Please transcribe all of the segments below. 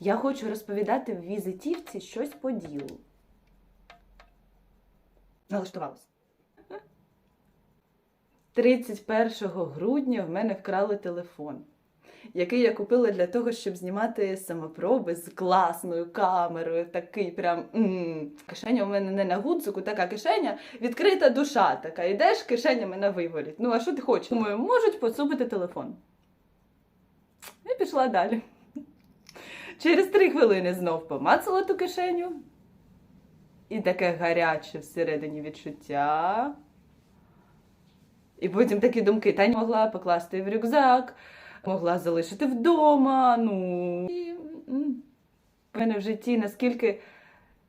Я хочу розповідати в візитівці щось по ділу. Налаштувалась. 31 грудня в мене вкрали телефон, який я купила для того, щоб знімати самопроби з класною камерою. Такий прям м кишеня у мене не на гудзику, така кишеня, відкрита душа така. Ідеш, кишеня мене виворіть. Ну, а що ти хочеш? Думаю, можуть поцупити телефон. І пішла далі. Через три хвилини знов помацала ту кишеню. І таке гаряче всередині відчуття. І потім такі думки, та не могла покласти в рюкзак, могла залишити вдома. Ну і в мене в житті наскільки,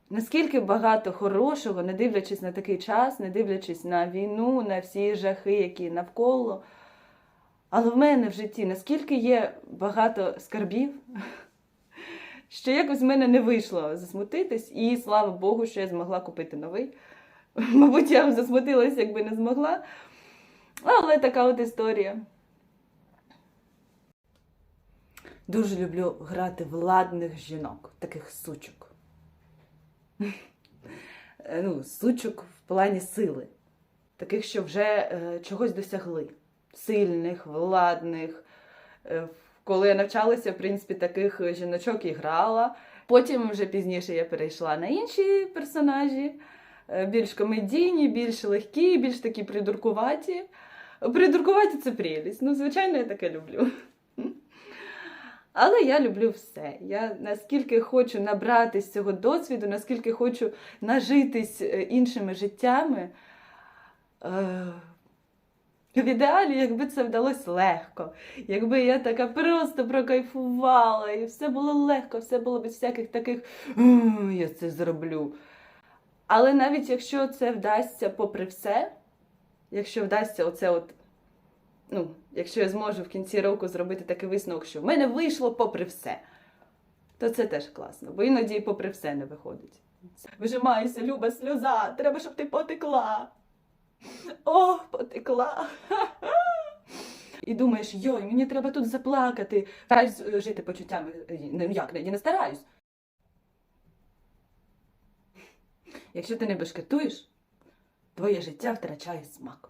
наскільки багато хорошого, не дивлячись на такий час, не дивлячись на війну, на всі жахи, які навколо. Але в мене в житті наскільки є багато скарбів, що якось в мене не вийшло засмутитись, і слава Богу, що я змогла купити новий. Мабуть, я б засмутилась, якби не змогла. Але така от історія. Дуже люблю грати в ладних жінок, таких сучок. Е, Ну, сучок в плані сили, таких, що вже е, чогось досягли. Сильних, владних. Е, коли я навчалася, в принципі, таких жіночок і грала. Потім вже пізніше я перейшла на інші персонажі, е, більш комедійні, більш легкі, більш такі придуркуваті. Придуркуваті це прелість. Ну, звичайно, я таке люблю. Але я люблю все. Я наскільки хочу набратись цього досвіду, наскільки хочу нажитись е, іншими життями. В ідеалі, якби це вдалося легко, якби я така просто прокайфувала, і все було легко, все було без всяких таких я це зроблю. Але навіть якщо це вдасться попри все, якщо вдасться оце от, ну, якщо я зможу в кінці року зробити такий висновок, що в мене вийшло попри все, то це теж класно, бо іноді попри все не виходить. Вижимайся, люба сльоза, треба, щоб ти потекла. О, потекла. І думаєш, йой, мені треба тут заплакати. Стараюсь е, жити почуттями. Е, Ну як, я не стараюсь. Якщо ти не бешкетуєш, твоє життя втрачає смак.